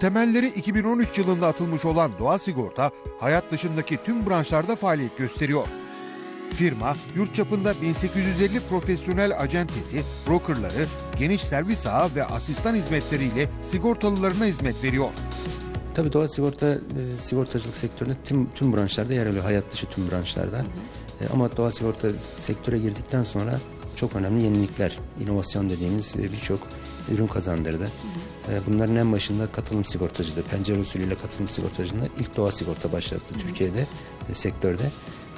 Temelleri 2013 yılında atılmış olan Doğa Sigorta, hayat dışındaki tüm branşlarda faaliyet gösteriyor. Firma, yurt çapında 1850 profesyonel acentesi, brokerları, geniş servis ağı ve asistan hizmetleriyle sigortalılarına hizmet veriyor. Tabii doğa sigorta e, sigortacılık sektöründe tüm tüm branşlarda yer alıyor. Hayat dışı tüm branşlarda. E, ama doğa sigorta sektöre girdikten sonra çok önemli yenilikler, inovasyon dediğimiz e, birçok ürün kazandırdı. E, bunların en başında katılım sigortacılığı, pencere usulüyle katılım sigortacılığında ilk doğa sigorta başlattı Türkiye'de e, sektörde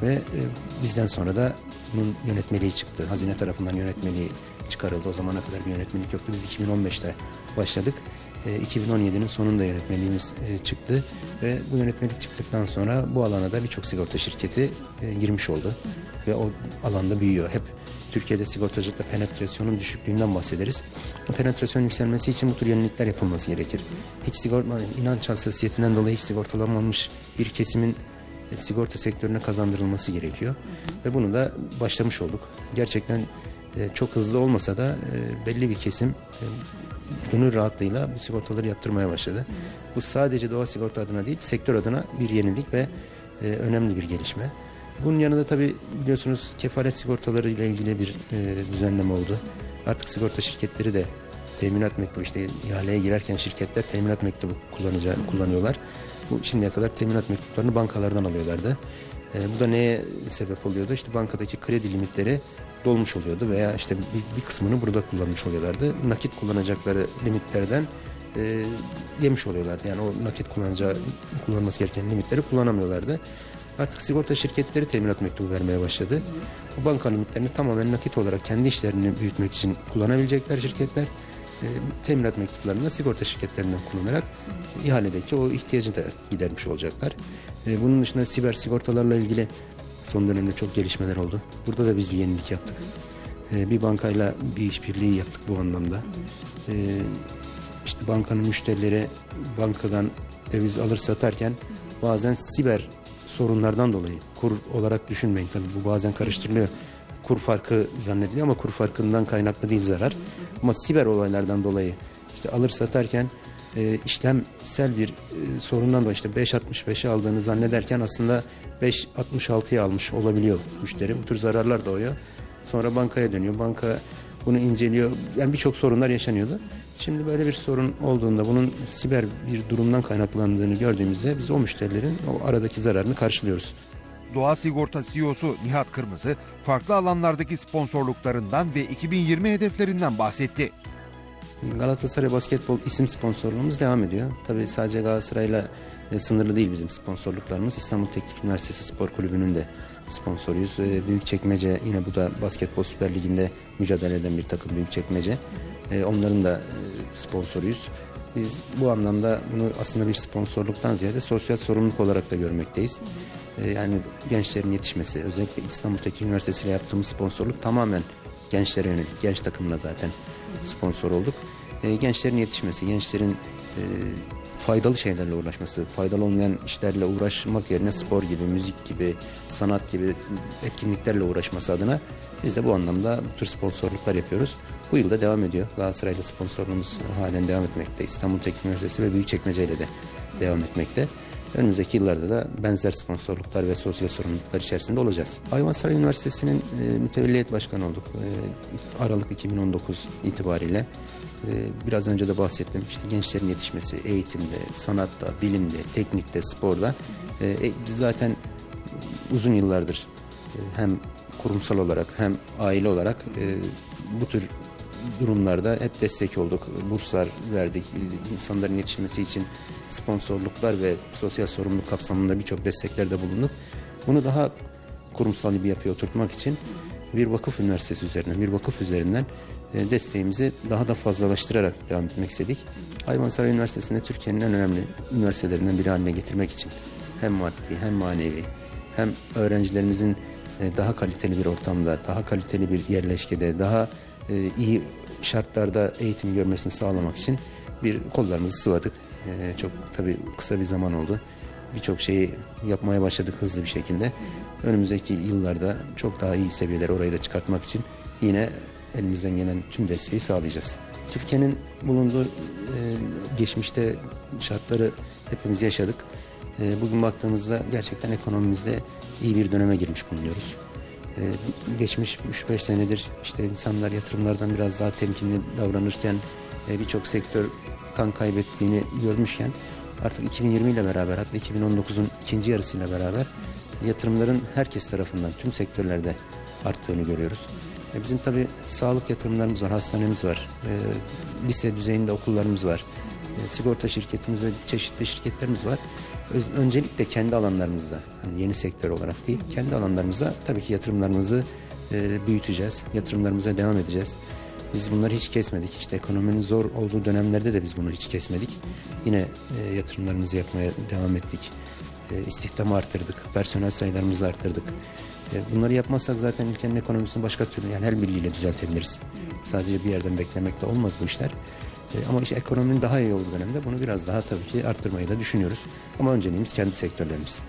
ve e, bizden sonra da bunun yönetmeliği çıktı. Hazine tarafından yönetmeliği çıkarıldı. O zamana kadar bir yönetmelik yoktu. Biz 2015'te başladık. E, 2017'nin sonunda yönetmeliğimiz e, çıktı ve bu yönetmelik çıktıktan sonra bu alana da birçok sigorta şirketi e, girmiş oldu ve o alanda büyüyor. Hep Türkiye'de sigortacılıkta penetrasyonun düşüklüğünden bahsederiz. Penetrasyon yükselmesi için bu tür yenilikler yapılması gerekir. Hiç sigorta inanç hassasiyetinden dolayı hiç sigortalamamış bir kesimin e, sigorta sektörüne kazandırılması gerekiyor. Ve bunu da başlamış olduk. Gerçekten e, çok hızlı olmasa da e, belli bir kesim e, gönül rahatlığıyla bu sigortaları yaptırmaya başladı. Bu sadece doğa sigorta adına değil, sektör adına bir yenilik ve e, önemli bir gelişme. Bunun yanında tabii biliyorsunuz kefalet sigortaları ile ilgili bir e, düzenleme oldu. Artık sigorta şirketleri de teminat mektubu işte ihaleye girerken şirketler teminat mektubu kullanıcı, kullanıyorlar. Bu şimdiye kadar teminat mektuplarını bankalardan alıyorlardı. E, bu da neye sebep oluyordu? İşte bankadaki kredi limitleri dolmuş oluyordu veya işte bir, bir kısmını burada kullanmış oluyorlardı. Nakit kullanacakları limitlerden e, yemiş oluyorlardı. Yani o nakit kullanacağı kullanması gereken limitleri kullanamıyorlardı. Artık sigorta şirketleri teminat mektubu vermeye başladı. Bu banka limitlerini tamamen nakit olarak kendi işlerini büyütmek için kullanabilecekler şirketler. E, teminat mektuplarını da sigorta şirketlerinden kullanarak ihaledeki o ihtiyacı da gidermiş olacaklar. E, bunun dışında siber sigortalarla ilgili son dönemde çok gelişmeler oldu. Burada da biz bir yenilik yaptık. E, bir bankayla bir işbirliği yaptık bu anlamda. E, işte bankanın müşterileri bankadan döviz alır satarken bazen siber sorunlardan dolayı kur olarak düşünmeyin tabii bu bazen karıştırılıyor. Kur farkı zannediliyor ama kur farkından kaynaklı değil zarar. Ama siber olaylardan dolayı işte alır satarken e, işlemsel bir e, sorundan da işte 5.65'e aldığını zannederken aslında 5.66'ya almış olabiliyor müşteri. Bu tür zararlar doğuyor. Sonra bankaya dönüyor. Banka bunu inceliyor. Yani birçok sorunlar yaşanıyordu. Şimdi böyle bir sorun olduğunda bunun siber bir durumdan kaynaklandığını gördüğümüzde biz o müşterilerin o aradaki zararını karşılıyoruz. Doğa Sigorta CEO'su Nihat Kırmızı, farklı alanlardaki sponsorluklarından ve 2020 hedeflerinden bahsetti. Galatasaray Basketbol isim sponsorluğumuz devam ediyor. Tabii sadece Galatasaray'la e, sınırlı değil bizim sponsorluklarımız. İstanbul Teknik Üniversitesi Spor Kulübü'nün de sponsoruyuz. E, Büyükçekmece yine bu da Basketbol Süper Ligi'nde mücadele eden bir takım Büyükçekmece. E, onların da sponsoruyuz. Biz bu anlamda bunu aslında bir sponsorluktan ziyade sosyal sorumluluk olarak da görmekteyiz. Yani gençlerin yetişmesi, özellikle İstanbul Teknik Üniversitesi ile yaptığımız sponsorluk tamamen gençlere yönelik. Genç takımına zaten sponsor olduk. E, gençlerin yetişmesi, gençlerin e, faydalı şeylerle uğraşması, faydalı olmayan işlerle uğraşmak yerine spor gibi, müzik gibi, sanat gibi etkinliklerle uğraşması adına biz de bu anlamda bu tür sponsorluklar yapıyoruz. Bu yılda devam ediyor. Galatasaray'la sponsorluğumuz halen devam etmekte. İstanbul Teknik Üniversitesi ve Büyükçekmece ile de devam etmekte. Önümüzdeki yıllarda da benzer sponsorluklar ve sosyal sorumluluklar içerisinde olacağız. Hayvansaray Üniversitesi'nin e, mütevelliyet başkanı olduk. E, Aralık 2019 itibariyle. E, biraz önce de bahsettim. İşte gençlerin yetişmesi, eğitimde, sanatta, bilimde, teknikte, sporda. E, e, biz zaten uzun yıllardır e, hem kurumsal olarak hem aile olarak e, bu tür durumlarda hep destek olduk. Burslar verdik. İnsanların yetişmesi için sponsorluklar ve sosyal sorumluluk kapsamında birçok desteklerde bulunduk. Bunu daha kurumsal bir yapıya oturtmak için bir vakıf üniversitesi üzerinden, bir vakıf üzerinden e, desteğimizi daha da fazlalaştırarak devam etmek istedik. Hayvansaray Üniversitesi'nde Türkiye'nin en önemli üniversitelerinden biri haline getirmek için hem maddi hem manevi hem öğrencilerimizin e, daha kaliteli bir ortamda, daha kaliteli bir yerleşkede, daha e, iyi şartlarda eğitim görmesini sağlamak için bir kollarımızı sıvadık. E, çok tabii kısa bir zaman oldu. Birçok şeyi yapmaya başladık hızlı bir şekilde. Önümüzdeki yıllarda çok daha iyi seviyeler orayı da çıkartmak için yine elimizden gelen tüm desteği sağlayacağız. Türkiye'nin bulunduğu e, geçmişte şartları hepimiz yaşadık. E, bugün baktığımızda gerçekten ekonomimizde iyi bir döneme girmiş bulunuyoruz. E, geçmiş 3-5 senedir işte insanlar yatırımlardan biraz daha temkinli davranırken e, birçok sektör kan kaybettiğini görmüşken artık 2020 ile beraber hatta 2019'un ikinci yarısıyla beraber yatırımların herkes tarafından tüm sektörlerde arttığını görüyoruz. E, bizim tabii sağlık yatırımlarımız var, hastanemiz var, e, lise düzeyinde okullarımız var, e, sigorta şirketimiz ve çeşitli şirketlerimiz var. Öncelikle kendi alanlarımızda, hani yeni sektör olarak değil, kendi alanlarımızda tabii ki yatırımlarımızı e, büyüteceğiz, yatırımlarımıza devam edeceğiz. Biz bunları hiç kesmedik. İşte ekonominin zor olduğu dönemlerde de biz bunu hiç kesmedik. Yine e, yatırımlarımızı yapmaya devam ettik. E, istihdamı arttırdık, personel sayılarımızı arttırdık. Bunları yapmazsak zaten ülkenin ekonomisini başka türlü yani el birliğiyle düzeltebiliriz. Sadece bir yerden beklemekle olmaz bu işler. E, ama işte ekonominin daha iyi olduğu dönemde bunu biraz daha tabii ki arttırmayı da düşünüyoruz. Ama önceliğimiz kendi sektörlerimiz.